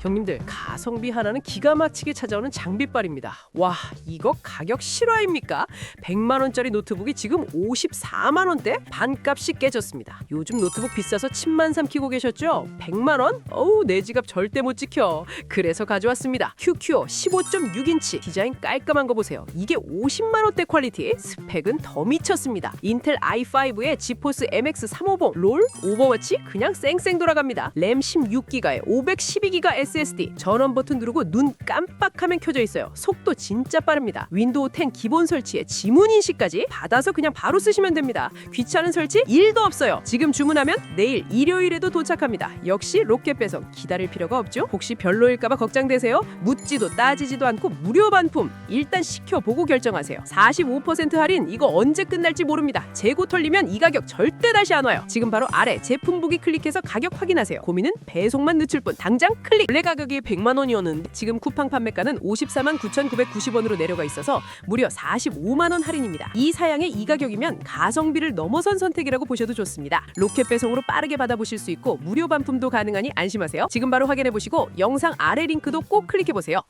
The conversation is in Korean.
형님들 가성비 하나는 기가 막히게 찾아오는 장비빨입니다. 와 이거 가격 실화입니까? 100만 원짜리 노트북이 지금 54만 원대 반값이 깨졌습니다. 요즘 노트북 비싸서 침만 삼키고 계셨죠? 100만 원? 어우 내 지갑 절대 못 지켜. 그래서 가져왔습니다. QQ 15.6인치 디자인 깔끔한 거 보세요. 이게 50만 원대 퀄리티 스펙은 더 미쳤습니다. 인텔 i5에 지포스 MX 350 롤 오버워치 그냥 쌩쌩 돌아갑니다. 램 16기가에 512기가 SSD 전원 버튼 누르고 눈 깜빡하면 켜져 있어요. 속도 진짜 빠릅니다. 윈도우 10 기본 설치에 지문 인식까지 받아서 그냥 바로 쓰시면 됩니다. 귀찮은 설치 1도 없어요. 지금 주문하면 내일 일요일에도 도착합니다. 역시 로켓 배송 기다릴 필요가 없죠. 혹시 별로일까봐 걱정되세요? 묻지도 따지지도 않고 무료 반품 일단 시켜보고 결정하세요. 45% 할인 이거 언제 끝날지 모릅니다. 재고 털리면 이 가격 절대 다시 안 와요. 지금 바로 아래 제품 보기 클릭해서 가격 확인하세요. 고민은 배송만 늦출 뿐 당장 클릭. 원래 가격이 100만 원이었는데 지금 쿠팡 판매가는 54만 9,990원으로 내려가 있어서 무려 45만 원 할인입니다. 이 사양의 이 가격이면 가성비를 넘어선 선택이라고 보셔도 좋습니다. 로켓 배송으로 빠르게 받아보실 수 있고 무료 반품도 가능하니 안심하세요. 지금 바로 확인해 보시고 영상 아래 링크도 꼭 클릭해 보세요.